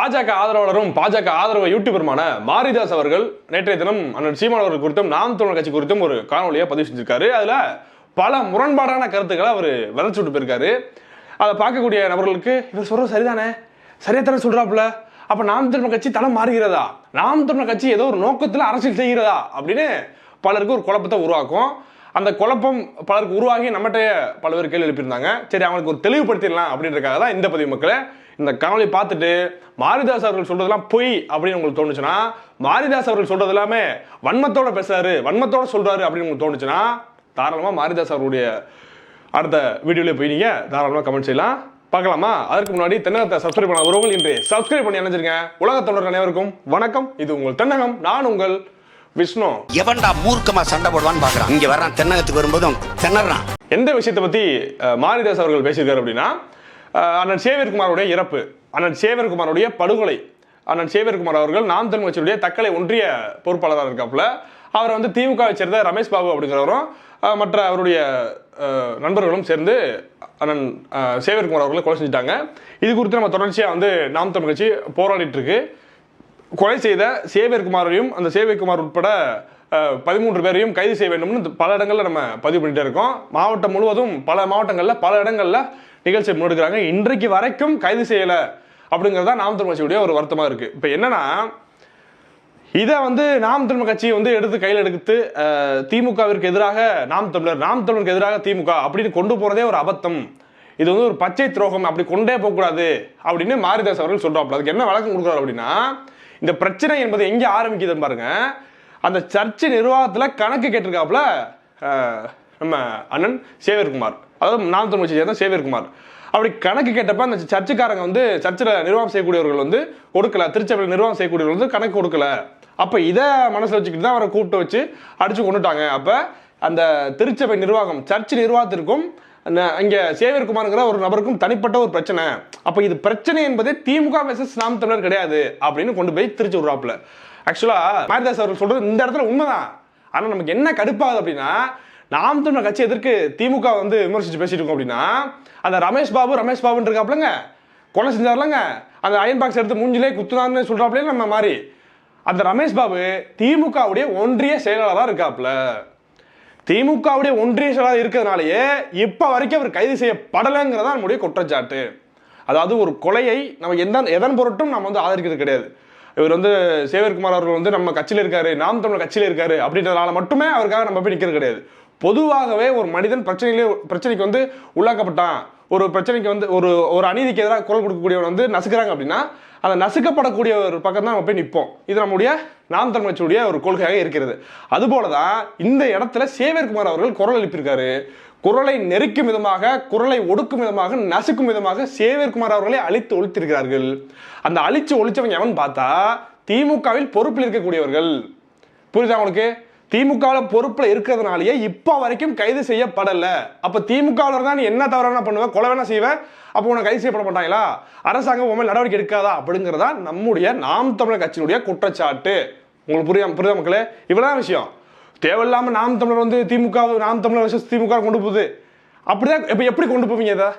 பாஜக ஆதரவாளரும் பாஜக ஆதரவு யூடியூபருமான மாரிதாஸ் அவர்கள் நேற்றைய தினம் அண்ணன் சீமான் அவர்கள் குறித்தும் நாம் தமிழர் கட்சி குறித்தும் ஒரு காணொலியை பதிவு செஞ்சிருக்காரு. அதுல பல முரண்பாடான கருத்துக்களை அவர் விதைச்சு விட்டு போயிருக்காரு. அதை பார்க்கக்கூடிய நபர்களுக்கு இவர் சொல்றது சரிதானே? சரியா தானே சொல்றாப்புல? அப்ப நாம் தமிழர் கட்சி தலை மாறுகிறதா? நாம் தமிழர் கட்சி ஏதோ ஒரு நோக்கத்தில் அரசியல் செய்கிறதா? அப்படின்னு பலருக்கு ஒரு குழப்பத்தை உருவாக்கும். அந்த குழப்பம் பலருக்கு உருவாகி நம்மகிட்ட பல பேர் கேள்வி எழுப்பியிருந்தாங்க. சரி அவங்களுக்கு ஒரு தெளிவுபடுத்திடலாம் அப்படின்றக்காக தான் இந்த பதிவு மக்களை. இந்த காணொலி பார்த்துட்டு மாரிதாஸ் அவர்கள் சொல்றதெல்லாம் பொய் அப்படின்னு உங்களுக்கு தோணுச்சுன்னா மாரிதாஸ் அவர்கள் சொல்றது எல்லாமே வன்மத்தோட பேசுறாரு வன்மத்தோட சொல்றாரு அப்படின்னு உங்களுக்கு தோணுச்சுன்னா தாராளமாக மாரிதாஸ் அவருடைய அடுத்த வீடியோவில் போய் நீங்க தாராளமாக கமெண்ட் செய்யலாம். பார்க்கலாமா? அதற்கு முன்னாடி தென்னகத்தை சப்ஸ்கிரைப் பண்ண உறவுகள் இன்று சப்ஸ்கிரைப் பண்ணி அணைஞ்சிருங்க உலக அனைவருக்கும் வணக்கம். இது உங்கள் தென்னகம் நான் உங்கள் விஷ்ணு. எவன்டா மூர்க்கமா சண்டை போடுவான்னு பாக்குறான். இங்க வர்றான் தென்னகத்துக்கு வரும்போதும் திணறான். எந்த விஷயத்தை பத்தி மாரிதாஸ் அவர்கள் பேசியிருக்காரு அப்படின்னா அண்ணன் சேவியர்குமாருடைய இறப்பு அண்ணன் சேவியர்குமாருடைய படுகொலை அண்ணன் சேவியர்குமார் அவர்கள் நாம் தமிழ் கட்சியுடைய தக்கலை ஒன்றிய பொறுப்பாளராக இருக்காப்புல. அவரை வந்து திமுகவை சேர்ந்த ரமேஷ் பாபு அப்படிங்கிறவரும் மற்ற அவருடைய நண்பர்களும் சேர்ந்து அண்ணன் சேவியர்குமார் அவர்களை கொலை செஞ்சுட்டாங்க. இது குறித்து நம்ம தொடர்ச்சியாக வந்து நாம் தமிழ் கட்சி போராடிட்டு இருக்கு. கொலை செய்த சேவியர்குமாரையும் அந்த சேவியர்குமார் உட்பட பதிமூன்று பேரையும் கைது செய்ய வேண்டும்னு பல இடங்களில் நம்ம பதிவு பண்ணிட்டு இருக்கோம். மாவட்டம் முழுவதும் பல மாவட்டங்களில் பல இடங்களில் நிகழ்ச்சி முன்னெடுக்கிறாங்க. இன்றைக்கு வரைக்கும் கைது செய்யலை அப்படிங்கிறதா நாம் தமிழ் கட்சியுடைய ஒரு வருத்தமாக இருக்குது இப்போ என்னென்னா இதை வந்து நாம் தமிழ் கட்சி வந்து எடுத்து கையில் எடுத்து திமுகவிற்கு எதிராக நாம் தமிழர் நாம் தமிழருக்கு எதிராக திமுக அப்படின்னு கொண்டு போகிறதே ஒரு அபத்தம். இது வந்து ஒரு பச்சை துரோகம். அப்படி கொண்டே போகக்கூடாது அப்படின்னு மாரிதாஸ் அவர்கள் சொல்கிறாப்புல அதுக்கு என்ன வழக்கம் கொடுக்குறாரு அப்படின்னா இந்த பிரச்சனை என்பது எங்கே ஆரம்பிக்குதுன்னு பாருங்க. அந்த சர்ச்சு நிர்வாகத்தில் கணக்கு கேட்டிருக்காப்புல நம்ம அண்ணன் சேவியர்குமார். அதாவது நாம் தமிழ் சேர்ந்த சேவியர்குமார். அப்படி கணக்கு கேட்டப்ப அந்த சர்ச்சுக்காரங்க வந்து சர்ச்சில் நிர்வாகம் செய்யக்கூடியவர்கள் வந்து கொடுக்கல திருச்சபையில் நிர்வாகம் செய்யக்கூடியவர்கள் வந்து கணக்கு கொடுக்கல அப்போ இதை மனசில் வச்சுக்கிட்டு தான் அவரை கூப்பிட்டு வச்சு அடிச்சு கொண்டுட்டாங்க. அப்போ அந்த திருச்சபை நிர்வாகம் சர்ச் நிர்வாகத்திற்கும் இங்கே அங்க சேவியர்குமார்ங்கிற ஒரு நபருக்கும் தனிப்பட்ட ஒரு பிரச்சனை. அப்போ இது பிரச்சனை என்பதே திமுக வெர்சஸ் நாம் தமிழர் கிடையாது அப்படின்னு கொண்டு போய் திருச்சி விடுறாப்புல. ஆக்சுவலா மாரிதாஸ் அவர்கள் சொல்றது இந்த இடத்துல உண்மைதான். ஆனால் நமக்கு என்ன கடுப்பாகுது அப்படின்னா நாம் தமிழர் கட்சி எதற்கு திமுக வந்து விமர்சிச்சு பேசிட்டு இருக்கோம் அப்படின்னா அந்த ரமேஷ் பாபு ரமேஷ் பாபுன்னு இருக்காப்லங்க கொலை செஞ்சார்லங்க. அந்த அயன் பாக்ஸ் எடுத்து மூஞ்சிலே குத்துனான்னு சொல்றாப்லே நம்ம மாதிரி அந்த ரமேஷ் பாபு திமுகவுடைய ஒன்றிய செயலாளராக இருக்காப்ல திமுகவுடைய ஒன்றிய செயலாளர் இருக்கிறதுனாலயே இப்ப வரைக்கும் அவர் கைது செய்யப்படலைங்கிறதா நம்முடைய குற்றச்சாட்டு. அதாவது ஒரு கொலையை நம்ம எந்த எதன் பொருட்டும் நம்ம வந்து ஆதரிக்கிறது கிடையாது. இவர் வந்து சேவர்குமார் அவர்கள் வந்து நம்ம கட்சியில் இருக்காரு நாம் தமிழ் கட்சியில் இருக்காரு அப்படின்றதுனால மட்டுமே அவருக்காக நம்ம போய் நிற்கிறது கிடையாது. பொதுவாகவே ஒரு மனிதன் பிரச்சனையிலே பிரச்சனைக்கு வந்து உள்ளாக்கப்பட்டான். ஒரு பிரச்சனைக்கு வந்து ஒரு ஒரு அநீதிக்கு எதிராக குரல் கொடுக்கக்கூடியவன் வந்து நசுக்கிறாங்க அப்படின்னா அந்த நசுக்கப்படக்கூடிய ஒரு பக்கம் தான் நம்ம போய் நிற்போம் இது நம்முடைய நாம் தமிழ்ச்சியுடைய ஒரு கொள்கையாக இருக்கிறது. அதுபோல தான் இந்த இடத்துல சேவியர்குமார் அவர்கள் குரல் எழுப்பியிருக்காரு. குரலை நெருக்கும் விதமாக குரலை ஒடுக்கும் விதமாக நசுக்கும் விதமாக சேவியர்குமார் அவர்களை அழித்து ஒழித்திருக்கிறார்கள். அந்த அழிச்சு ஒழிச்சவங்க எவன் பார்த்தா திமுகவில் பொறுப்பில் இருக்கக்கூடியவர்கள். புரியுதா உங்களுக்கு? திமுகவில் பொறுப்பில் இருக்கிறதுனாலயே இப்போ வரைக்கும் கைது செய்யப்படல. அப்போ திமுகவில் தான் நீ என்ன தவறான வேணா பண்ணுவ? கொலை வேணா செய்வ. அப்போ உனக்கு கைது செய்யப்பட மாட்டாங்களா? அரசாங்கம் உண்மையில் நடவடிக்கை எடுக்காதா? அப்படிங்கிறதா நம்முடைய நாம் தமிழர் கட்சியினுடைய குற்றச்சாட்டு. உங்களுக்கு புரியாம புரியுதா மக்களே? இவ்வளவுதான் விஷயம். தேவையில்லாம நாம் தமிழர் வந்து திமுக நாம் தமிழர் versus திமுக கொண்டு போகுது. அப்படிதான் இப்போ எப்படி கொண்டு போவீங்க இதை?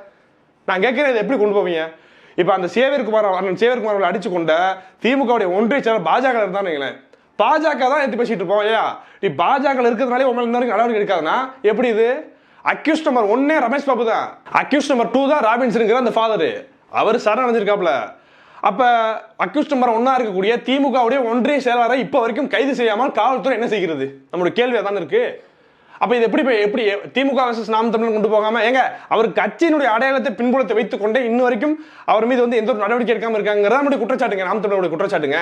நான் கேட்கிறேன் இதை எப்படி கொண்டு போவீங்க? இப்போ அந்த சேவியர்குமார் அண்ணன் சேவியர் குமார் அடிச்சு கொண்ட திமுகவுடைய ஒன்றிய செயலர் பாஜக இருந்தான்னு நினைக்கிறேன் பாஜக தான் எடுத்து பேசிட்டு இருப்போம் ஐயா நீ பாஜக இருக்கிறதுனாலே உங்களை இருந்தாலும் அளவு நடவடிக்கை எடுக்காதுன்னா எப்படி இது? அக்யூஸ் நம்பர் ஒன்னே ரமேஷ் பாபு தான். அக்யூஸ் நம்பர் டூ தான் ராபின்ஸுங்கிற அந்த ஃபாதரு அவர் சரண் அடைஞ்சிருக்காப்ல அப்போ அக்யூஸ் நம்பர் ஒன்னா இருக்கக்கூடிய திமுகவுடைய ஒன்றிய செயலாளரை இப்போ வரைக்கும் கைது செய்யாமல் காவல்துறை என்ன செய்கிறது? நம்மளுடைய கேள்வி தானே இருக்கு. அப்போ இது எப்படி எப்படி திமுக வர்சஸ் நாம் தமிழர் கொண்டு போகாமல் ஏங்க அவர் கட்சியினுடைய அடையாளத்தை பின்புலத்தை வைத்துக்கொண்டே இன்ன வரைக்கும் அவர் மீது வந்து எந்த ஒரு நடவடிக்கை எடுக்காமல் இருக்காங்கிறத நம்முடைய குற்றச்சாட்டுங்க நாம் தமிழருடைய குற்றச்சாட்டுங்க.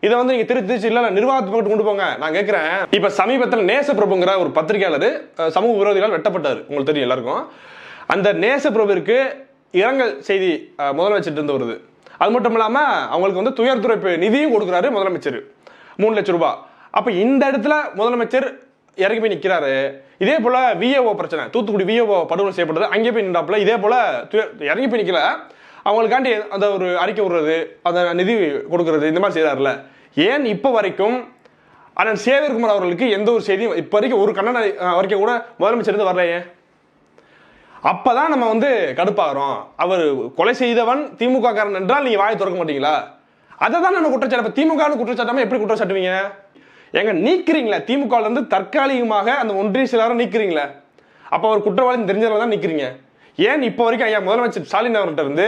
இதை வந்து நீங்க திருச்சி திருச்சி இல்ல நிர்வாகத்துக்கு போட்டு கொண்டு போங்க. நான் கேட்கிறேன் இப்ப சமீபத்தில் நேசப்பிரபுங்கிற ஒரு பத்திரிகையாளர் சமூக விரோதிகளால் வெட்டப்பட்டார். உங்களுக்கு தெரியும் எல்லாருக்கும். அந்த நேசப்பிரபுவிற்கு இரங்கல் செய்தி முதலமைச்சர் இருந்து வருது. அது மட்டும் இல்லாமல் அவங்களுக்கு வந்து துயர்துறை நிதியும் கொடுக்குறாரு முதலமைச்சர். மூணு லட்சம் ரூபாய் அப்போ இந்த இடத்துல முதலமைச்சர் இறங்கி போய் நிற்கிறாரு இதே போல் விஏஓ பிரச்சனை. தூத்துக்குடி விஏஓ படுகொலை செய்யப்பட்டது. அங்கே போய் நின்றாப்புல. இதே போல் துய- இறங்கி போய் நிற்கல அவங்களுக்காண்டி அந்த ஒரு அறிக்கை விடுறது அந்த நிதி கொடுக்கறது இந்த மாதிரி செய்யறாருல ஏன் இப்போ வரைக்கும் அண்ணன் சேவியர்குமார் அவர்களுக்கு எந்த ஒரு செய்தியும் இப்போ வரைக்கும் ஒரு கண்ணன் வரைக்கும் கூட முதலமைச்சர் இருந்து வரலையே? அப்பதான் நம்ம வந்து கடுப்பாகிறோம். அவர் கொலை செய்தவன் திமுக காரன் என்றால் நீங்கள் வாயை திறக்க மாட்டீங்களா? அதை தான் நம்ம குற்றச்சாட்டு. இப்போ திமுக எப்படி குற்றச்சாட்டுவீங்க? எங்க நீக்கிறீங்களா? திமுகலேருந்து தற்காலிகமாக அந்த ஒன்றிய செயலாளரை நீக்கிறீங்களே? அப்போ அவர் குற்றவாளி தெரிஞ்சவங்க தான் நிற்கிறீங்க ஏன் இப்போ வரைக்கும் ஐயா முதலமைச்சர் ஸ்டாலின் அவர்கிட்ட இருந்து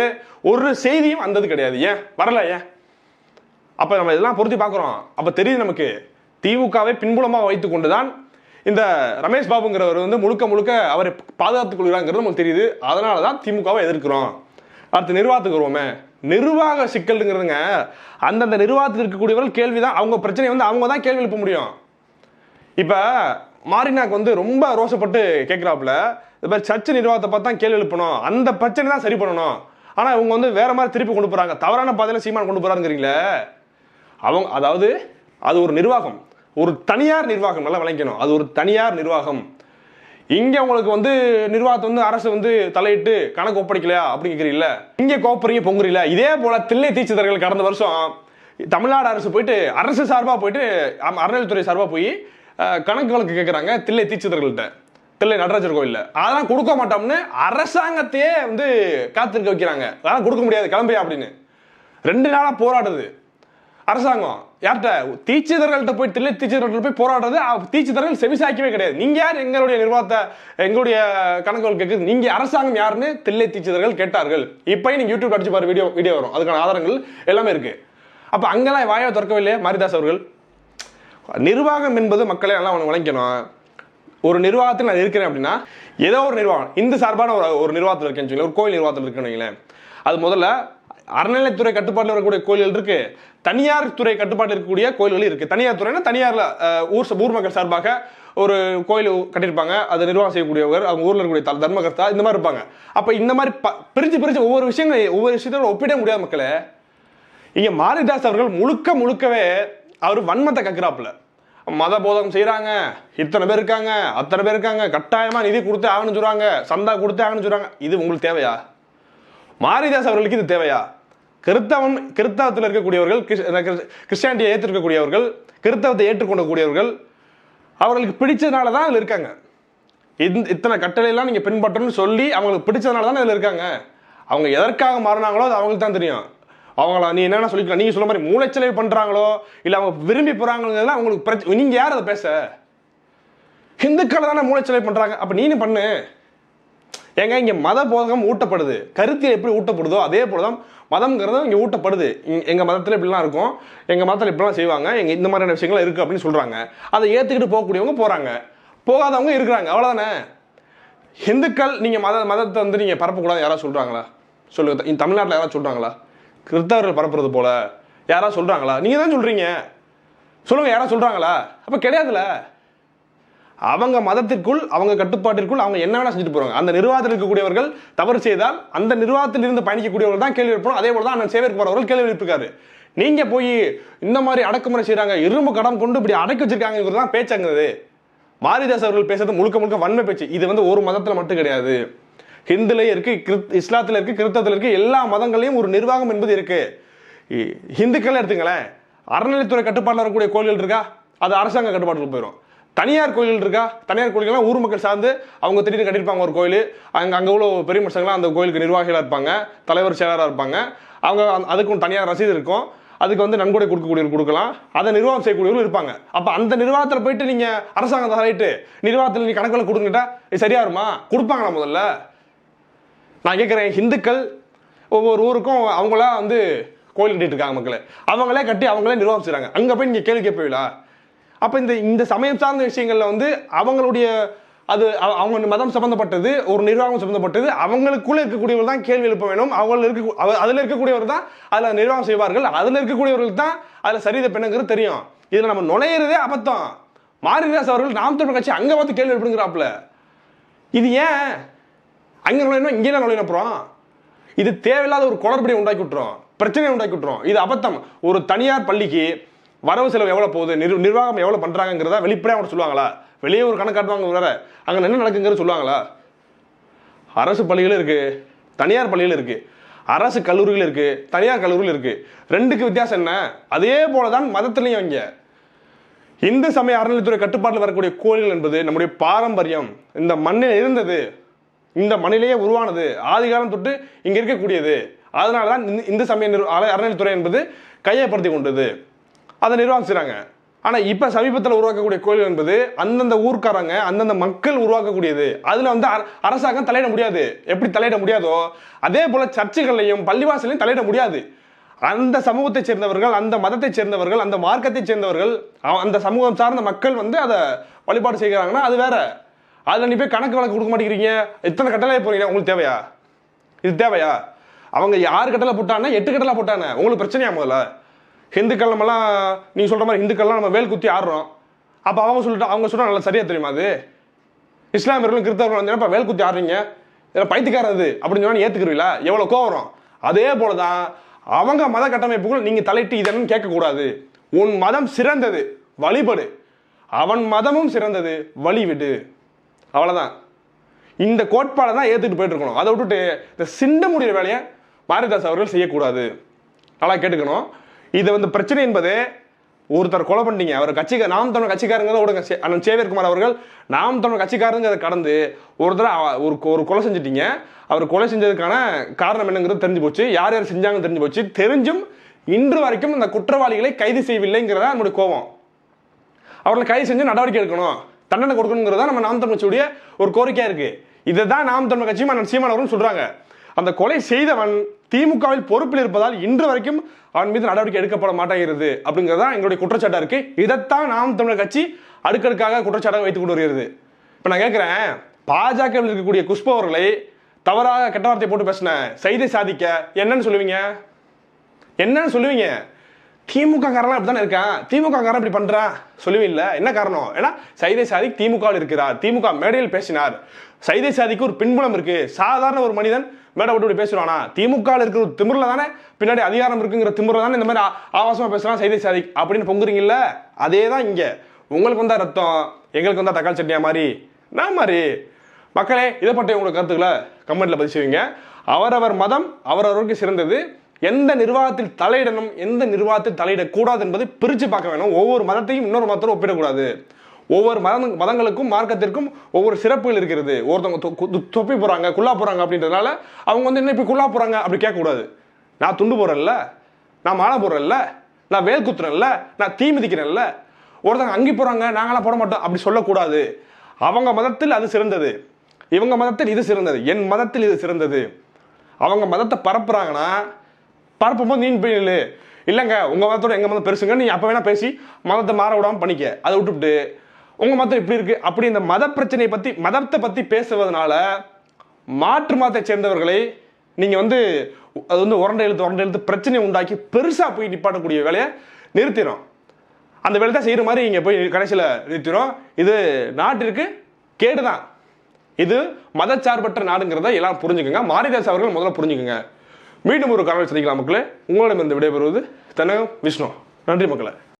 ஒரு செய்தியும் வந்தது கிடையாது? ஏன்? வரல ஏன்? அப்போ நம்ம இதெல்லாம் பொருத்தி பார்க்குறோம். அப்போ தெரியுது நமக்கு. திமுகவை பின்புலமாக வைத்து கொண்டு தான் இந்த ரமேஷ் பாபுங்கிறவர் வந்து முழுக்க முழுக்க அவரை பாதுகாத்துக் கொள்கிறாங்கிறது நமக்கு தெரியுது. அதனால தான் திமுகவை எதிர்க்கிறோம். அடுத்து நிர்வாகத்துக்கு வருவோமே. நிர்வாக சிக்கல்ங்கிறதுங்க அந்தந்த நிர்வாகத்தில் இருக்கக்கூடியவர்கள் கேள்வி தான் அவங்க பிரச்சனையை வந்து அவங்க தான் கேள்வி எழுப்ப முடியும். இப்போ மாரினாக்கு வந்து ரொம்ப ரோசப்பட்டு கேட்குறாப்புல இது மாதிரி சர்ச்சை நிர்வாகத்தை பார்த்தா கேள்வி எழுப்பணும். அந்த பிரச்சனை தான் சரி பண்ணணும். ஆனால் இவங்க வந்து வேற மாதிரி திருப்பி கொண்டு போகிறாங்க தவறான பாதையில் சீமான் கொண்டு போகிறாருங்கிறீங்களே அவங்க அதாவது அது ஒரு நிர்வாகம். ஒரு தனியார் நிர்வாகம் நல்லா விளங்கணும் அது ஒரு தனியார் நிர்வாகம். இங்கே உங்களுக்கு வந்து நிர்வாகத்தை வந்து அரசு வந்து தலையிட்டு கணக்கு ஒப்படைக்கலையா அப்படின்னு இங்கே கோப்பறீங்க பொங்குறீங்களா? இதே போல தில்லை தீட்சிதர்கள் கடந்த வருஷம் தமிழ்நாடு அரசு போயிட்டு அரசு சார்பாக போயிட்டு அறநிலைத்துறை சார்பாக போய் கணக்கு வழக்கு கேட்குறாங்க தில்லை தீட்சிதர்கள்ட்ட தில்லை நடராஜர் கோயில்ல அதெல்லாம் கொடுக்க மாட்டோம்னு அரசாங்கத்தையே வந்து காத்திருக்க வைக்கிறாங்க. அதெல்லாம் கொடுக்க முடியாது கிளம்பியா அப்படின்னு. ரெண்டு நாளா போராடுது. அரசாங்கம் யார்கிட்ட? தீட்சிதர்கள்ட்ட போய் தில்லை தீட்சிதர்கள்ட்ட போய் போராடுறது தீச்சிதர்கள் தீட்சிதர்கள் செவிசாய்க்கவே கிடையாது. நீங்க யார் எங்களுடைய நிர்வாகத்தை எங்களுடைய கணக்குகள் கேட்குது நீங்க அரசாங்கம் யாருன்னு தில்லை தீட்சிதர்கள் கேட்டார்கள். இப்பயும் நீங்க யூடியூப் அடிச்சு பாரு வீடியோ வீடியோ வரும். அதுக்கான ஆதாரங்கள் எல்லாமே இருக்கு. அப்ப அங்கெல்லாம் வாயை திறக்கவில்லையே மாரிதாஸ் அவர்கள்? நிர்வாகம் என்பது மக்களை எல்லாம் அவனுக்கு வழங்கணும் ஒரு நிர்வாகத்தில் நான் இருக்கிறேன் அப்படின்னா ஏதோ ஒரு நிர்வாகம் இந்த சார்பான ஒரு ஒரு நிர்வாகத்தில் இருக்கேன்னு சொல்லி ஒரு கோயில் நிர்வாகத்தில் இருக்குன்னு அது முதல்ல அறநிலைத்துறை கட்டுப்பாட்டில் வரக்கூடிய கோயில்கள் இருக்கு. தனியார் துறை கட்டுப்பாட்டில் இருக்கக்கூடிய கோயில்கள் இருக்கு. தனியார் துறைனா தனியார்ல ஊர் ஊர் மக்கள் சார்பாக ஒரு கோயில் கட்டியிருப்பாங்க. அதை நிர்வாகம் செய்யக்கூடியவர் அவங்க ஊரில் இருக்கக்கூடிய தர்மகர்த்தா இந்த மாதிரி இருப்பாங்க. அப்போ இந்த மாதிரி ப- பிரிச்சு பிரிச்சு ஒவ்வொரு விஷயங்களை ஒவ்வொரு விஷயத்தோட ஒப்பிட முடியாத மக்களை. இங்கே மாரிதாஸ் அவர்கள் முழுக்க முழுக்கவே அவர் வன்மத்தை கக்குறாப்புல. மத போதகம் செய்கிறாங்க இத்தனை பேர் இருக்காங்க. அத்தனை பேர் இருக்காங்க. கட்டாயமாக நிதி கொடுத்து ஆகணும்னு சொல்கிறாங்க சந்தா கொடுத்து ஆகணும்னு சொல்கிறாங்க இது உங்களுக்கு தேவையா? மாரிதாஸ் அவர்களுக்கு இது தேவையா? கிறித்தவம் கிறித்தவத்தில் இருக்கக்கூடியவர்கள் கிறிஸ்- கிறிஸ்- கிறிஸ்டியானிட்டியை ஏற்றிருக்கக்கூடியவர்கள் கிறித்தவத்தை ஏற்றுக்கொண்டக்கூடியவர்கள் அவர்களுக்கு பிடிச்சதுனால தான் அதில் இருக்காங்க. இந்த இத்தனை கட்டளையெல்லாம் நீங்கள் பின்பற்றணும்னு சொல்லி அவங்களுக்கு பிடிச்சதுனால தான் இதில் இருக்காங்க. அவங்க எதற்காக மாறினாங்களோ அது அவங்களுக்கு தான் தெரியும். அவங்கள நீ என்னென்ன சொல்லிக்கலாம் நீங்கள் சொல்ல மாதிரி மூளைச்சலவை பண்ணுறாங்களோ இல்லை அவங்க விரும்பி போகிறாங்களோ அவங்களுக்கு பிரச்சனை நீங்கள் யார் அதை பேச? ஹிந்துக்கள் தானே மூளைச்சலவை பண்ணுறாங்க அப்போ நீனு பண்ணு. ஏங்க இங்க மத போதகம் ஊட்டப்படுது. கருத்தியல் எப்படி ஊட்டப்படுதோ அதே போலதான் மதம்ங்கிறதும் இங்க ஊட்டப்படுது. இங்க- எங்க மதத்துல இப்படிலாம் இருக்கும். எங்க மதத்துல இப்படிலாம் செய்வாங்க. எங்க இந்த மாதிரியான விஷயங்கள் இருக்கு அப்படின்னு சொல்றாங்க. அதை ஏத்துக்கிட்டு போகக்கூடியவங்க போறாங்க. போகாதவங்க இருக்கிறாங்க. அவ்வளவுதானே? ஹிந்துக்கள் நீங்க மத மதத்தை வந்து நீங்க பரப்பக்கூடாது யாராவது சொல்றாங்களா? சொல்லுங்க. தமிழ்நாட்டில் யாராவது சொல்றாங்களா? கிறிஸ்தவர்கள் பரப்புறது போல. யாராவது சொல்றாங்களா? நீங்க தான் சொல்றீங்க. சொல்லுங்க யாராவது சொல்றாங்களா? அப்ப கிடையாதுல அவங்க மதத்திற்குள் அவங்க கட்டுப்பாட்டிற்குள் அவங்க என்ன வேணா செஞ்சுட்டு போறாங்க. அந்த நிர்வாகத்தில் இருக்கக்கூடியவர்கள் தவறு செய்தால் அந்த நிர்வாகத்தில் இருந்து பயணிக்கக்கூடியவர்கள் தான் கேள்வி எழுப்பணும். அதே போல தான் அண்ணன் சேவைக்கு போகிறவர்கள் கேள்வி எழுப்பிருக்காரு நீங்க போய் இந்த மாதிரி அடக்குமுறை செய்றாங்க இரும்பு கடம் கொண்டு இப்படி அடக்கி வச்சிருக்காங்கிறது தான் பேச்சாங்கிறது. மாரிதாஸ் அவர்கள் பேசுறது முழுக்க முழுக்க வன்மை பேச்சு. இது வந்து ஒரு மதத்துல மட்டும் கிடையாது. ஹிந்துலேயே இருக்குது கிறித் இஸ்லாத்தில் இருக்குது கிறிஸ்தவத்துல இருக்குது எல்லா மதங்களையும் ஒரு நிர்வாகம் என்பது இருக்குது ஹிந்துக்கள் எடுத்துங்களேன் அறநிலைத்துறை கட்டுப்பாட்டில் வரக்கூடிய கோயில்கள் இருக்கா? அது அரசாங்க கட்டுப்பாட்டுக்கு போயிடும் தனியார் கோயில் இருக்கா? தனியார் கோயில்கள்லாம் ஊர் மக்கள் சார்ந்து அவங்க திடீர்னு கட்டியிருப்பாங்க ஒரு கோயில். அங்கே அங்கே உள்ள பெரிய மனுஷங்களாம் அந்த கோயிலுக்கு நிர்வாகிகளாக இருப்பாங்க தலைவர் செயலராக இருப்பாங்க. அவங்க அதுக்கும் தனியார் ரசீது இருக்கும். அதுக்கு வந்து நன்கொடை கொடுக்கக்கூடியவர் கொடுக்கலாம். அதை நிர்வாகம் செய்யக்கூடியவர்கள் இருப்பாங்க. அப்போ அந்த நிர்வாகத்தில் போயிட்டு நீங்கள் அரசாங்கத்தை தலையிட்டு நிர்வாகத்தில் நீ கணக்கில் கொடுங்கட்டா இது சரியா வருமா? கொடுப்பாங்களா முதல்ல? நான் கேட்குறேன் ஹிந்துக்கள் ஒவ்வொரு ஊருக்கும் அவங்களா வந்து கோயில் கட்டிட்டு இருக்காங்க மக்களை. அவங்களே கட்டி அவங்களே நிர்வாகம் அங்கே போய் நீங்கள் கேள்வி கேட்பீங்களா? அப்போ இந்த இந்த சமயம் சார்ந்த விஷயங்களில் வந்து அவங்களுடைய அது அவங்க மதம் சம்மந்தப்பட்டது ஒரு நிர்வாகம் சம்மந்தப்பட்டது அவங்களுக்குள்ளே இருக்கக்கூடியவர் தான் கேள்வி எழுப்ப வேணும். அவங்கள இருக்க அதில் இருக்கக்கூடியவர் தான் அதில் நிர்வாகம் செய்வார்கள். அதில் இருக்கக்கூடியவர்கள் தான் அதில் சரித பெண்ணுங்கிறது தெரியும். இதில் நம்ம நுழையிறதே அபத்தம். மாரிதாஸ் அவர்கள் நாம் தமிழ் கட்சி அங்கே பார்த்து கேள்வி எழுப்புங்கிறாப்புல. இது ஏன் அங்கே நுழையணும் இங்கே நுழையணும் போகிறோம் இது தேவையில்லாத ஒரு குளறுபடியை உண்டாக்கி விட்டுரும். பிரச்சனையை உண்டாக்கி விட்டுரும். இது அபத்தம். ஒரு தனியார் பள்ளிக்கு வரவு செலவு எவ்வளோ போகுது? நிர் நிர்வாகம் எவ்வளோ பண்ணுறாங்கிறத வெளிப்படையாக அவங்க சொல்லுவாங்களா? வெளியே ஒரு கணக்காட்டுவாங்க வேற அங்கே என்ன நடக்குங்கிறது சொல்லுவாங்களா? அரசு பள்ளிகளும் இருக்குது தனியார் பள்ளிகளும் இருக்குது அரசு கல்லூரிகள் இருக்குது தனியார் கல்லூரிகள் இருக்குது ரெண்டுக்கு வித்தியாசம் என்ன? அதே போலதான் மதத்திலையும் இங்கே. இந்து சமய அறநிலைத்துறை கட்டுப்பாட்டில் வரக்கூடிய கோயில்கள் என்பது நம்முடைய பாரம்பரியம். இந்த மண்ணில் இருந்தது. இந்த மண்ணிலேயே உருவானது. ஆதிகாலம் தொட்டு இங்கே இருக்கக்கூடியது. அதனால தான் இந்து சமய நிறு அறநிலைத்துறை என்பது கையப்படுத்தி கொண்டது. அதை நிர்வாகிச்சுறாங்க செய்கிறாங்க ஆனால் இப்போ சமீபத்தில் உருவாக்கக்கூடிய கோயில் என்பது அந்தந்த ஊர்க்காரங்க அந்தந்த மக்கள் உருவாக்கக்கூடியது. அதில் வந்து அர- அரசாங்கம் தலையிட முடியாது. எப்படி தலையிட முடியாதோ அதே போல் சர்ச்சுகள்லையும் பள்ளிவாசலையும் தலையிட முடியாது. அந்த சமூகத்தைச் சேர்ந்தவர்கள் அந்த மதத்தைச் சேர்ந்தவர்கள் அந்த மார்க்கத்தைச் சேர்ந்தவர்கள் அந்த சமூகம் சார்ந்த மக்கள் வந்து அதை வழிபாடு செய்கிறாங்கன்னா அது வேற. அதில் நீ போய் கணக்கு வழக்கு கொடுக்க மாட்டேங்கிறீங்க. இத்தனை கட்டளை போறீங்க உங்களுக்கு தேவையா? இது தேவையா? அவங்க யார் கட்டளை போட்டானா எட்டு கட்டளை போட்டானே. உங்களுக்கு பிரச்சனையா முதல்ல? ஹிந்துக்கள் நம்மலாம் நீ சொல்கிற மாதிரி ஹிந்துக்கள்லாம் நம்ம வேல் குத்தி ஆடுறோம். அப்போ அவங்க சொல்லிட்டு அவங்க சொன்னால் நல்லா சரியாக தெரியுமா அது? இஸ்லாமியர்களும் கிறிஸ்தவர்களும் வந்து என்னப்பா வேல் குத்தி ஆடுறீங்க? இதில் பைத்தியக்காரன் அது அப்படின்னு சொன்னா ஏற்றுக்குறீங்களா எவ்வளோ கோவம் அதே போல தான் அவங்க மத கட்டமைப்புகள் நீங்கள் தலையிட்டு இதன்னு கேட்கக்கூடாது. உன் மதம் சிறந்தது வழிபடு. அவன் மதமும் சிறந்தது வழிவிடு. அவ்வளோதான் இந்த கோட்பாடை தான் ஏற்றுட்டு போயிட்டு இருக்கணும். அதை விட்டுட்டு இந்த சிண்ட முடிகிற வேலையை பாரதிதாஸ் அவர்கள் செய்யக்கூடாது. நல்லா கேட்டுக்கணும். இது வந்து பிரச்சனை என்பது ஒருத்தர் கொலை பண்ணிட்டீங்க. அவர் கட்சிக்க நாம் தமிழ் கட்சிக்காரங்க விடுங்க. சே- அண்ணன் சேவியர்குமார் அவர்கள் நாம் தமிழ் கட்சிக்காரங்க அதை கடந்து ஒருத்தர் ஒரு ஒரு கொலை செஞ்சிட்டீங்க. அவர் கொலை செஞ்சதுக்கான காரணம் என்னங்கிறது தெரிஞ்சு போச்சு. யார் யார் செஞ்சாங்கன்னு தெரிஞ்சு போச்சு. தெரிஞ்சும் இன்று வரைக்கும் இந்த குற்றவாளிகளை கைது செய்யவில்லைங்கிறதா நம்முடைய கோபம். அவர்களை கைது செஞ்சு நடவடிக்கை எடுக்கணும். தண்டனை கொடுக்கணுங்கிறது தான் நம்ம நாம் தமிழ் கட்சியுடைய ஒரு கோரிக்கையா இருக்கு. இதை தான் நாம் தமிழ் கட்சியும் அண்ணன் சீமான் அவர்களும் சொல்றாங்க. அந்த கொலை செய்தவன் திமுகவில் பொறுப்பில் இருப்பதால் இன்று வரைக்கும் அவன் மீது நடவடிக்கை எடுக்கப்பட மாட்டேங்கிறது அப்படிங்கிறது தான் எங்களுடைய குற்றச்சாட்டாக இருக்கு. இதைத்தான் நாம் தமிழர் கட்சி அடுக்கடுக்காக குற்றச்சாட்டாக வைத்துக் கொண்டு வருகிறது. இப்போ நான் கேட்குறேன் பாஜகவில் இருக்கக்கூடிய குஷ்பு அவர்களை தவறாக கெட்ட வார்த்தை போட்டு பேசின செய்தி சாதிக்க என்னன்னு சொல்லுவீங்க? என்னன்னு சொல்லுவீங்க? திமுக காரன் அப்படித்தானே இருக்கான் திமுக காரன் இப்படி பண்றான் சொல்லுவீங்கல்ல என்ன காரணம்? ஏன்னா சைதை சாதிக் திமுக இருக்கிறார் திமுக மேடையில் பேசினார். சைதை சாதிக்கு ஒரு பின்புலம் இருக்கு. சாதாரண ஒரு மனிதன் மேடை விட்டு இப்படி பேசுவானா? திமுக இருக்கிற ஒரு திமிர்ல தானே பின்னாடி அதிகாரம் இருக்குங்கிற திமிர்ல தானே இந்த மாதிரி ஆவாசமாக பேசுகிறான் சைதை சாதிக் அப்படின்னு பொங்குறீங்கல்ல அதே தான் இங்கே. உங்களுக்கு வந்தால் ரத்தம் எங்களுக்கு வந்தால் தக்காளி சட்னியா மாதிரி? நான் மாதிரி? மக்களே இதை பற்றி உங்களோட கருத்துக்களை கமெண்ட்டில் பதிவு செய்வீங்க அவரவர் மதம் அவரவருக்கு சிறந்தது. எந்த நிர்வாகத்தில் தலையிடணும் எந்த நிர்வாகத்தில் தலையிடக்கூடாது என்பதை பிரித்து பார்க்க வேணும். ஒவ்வொரு மதத்தையும் இன்னொரு மதத்தோடு ஒப்பிடக்கூடாது. ஒவ்வொரு மத மதங்களுக்கும் மார்க்கத்திற்கும் ஒவ்வொரு சிறப்புகள் இருக்கிறது. ஒருத்தவங்க தொப்பி போகிறாங்க குள்ளா போகிறாங்க அப்படின்றதுனால அவங்க வந்து என்ன இப்போ குள்ளா போகிறாங்க அப்படி கேட்கக்கூடாது. நான் துண்டு போடுறேன்ல நான் மாலை போடுறேன்ல நான் வேல் குத்துறேன்ல நான் தீ மிதிக்கிறேன்ல ஒருத்தவங்க அங்கி போகிறாங்க நாங்களாம் போட மாட்டோம் அப்படி சொல்லக்கூடாது. அவங்க மதத்தில் அது சிறந்தது. இவங்க மதத்தில் இது சிறந்தது. என் மதத்தில் இது சிறந்தது. அவங்க மதத்தை பரப்புறாங்கன்னா பரப்பும்போது நீ போய் நில்லு. இல்லைங்க உங்கள் மதத்தோட எங்கள் மதம் பெருசுங்க நீ அப்போ வேணால் பேசி மதத்தை மாற விடாமல் பண்ணிக்க. அதை விட்டுவிட்டு உங்கள் மதம் இப்படி இருக்குது அப்படி இந்த மத பிரச்சனையை பற்றி மதத்தை பற்றி பேசுவதனால மாற்று மதத்தை சேர்ந்தவர்களை நீங்கள் வந்து அது வந்து உரண்டை எழுத்து உரண்டை எழுத்து பிரச்சனையை உண்டாக்கி பெருசாக போய் நிப்பாட்டக்கூடிய வேலையை நிறுத்திடும் அந்த வேலை தான் செய்கிற மாதிரி இங்கே போய் கடைசியில் நிறுத்திடும் இது நாட்டிற்கு கேடு தான் இது மதச்சார்பற்ற நாடுங்கிறத எல்லாம் புரிஞ்சுக்கோங்க. மாரிதாஸ் அவர்கள் முதல்ல புரிஞ்சுக்கோங்க. மீண்டும் ஒரு காரணம் சந்திக்கலாம் மக்களே. உங்களிடமிருந்து விடைபெறுவது தனகம் விஷ்ணு. நன்றி மக்களை.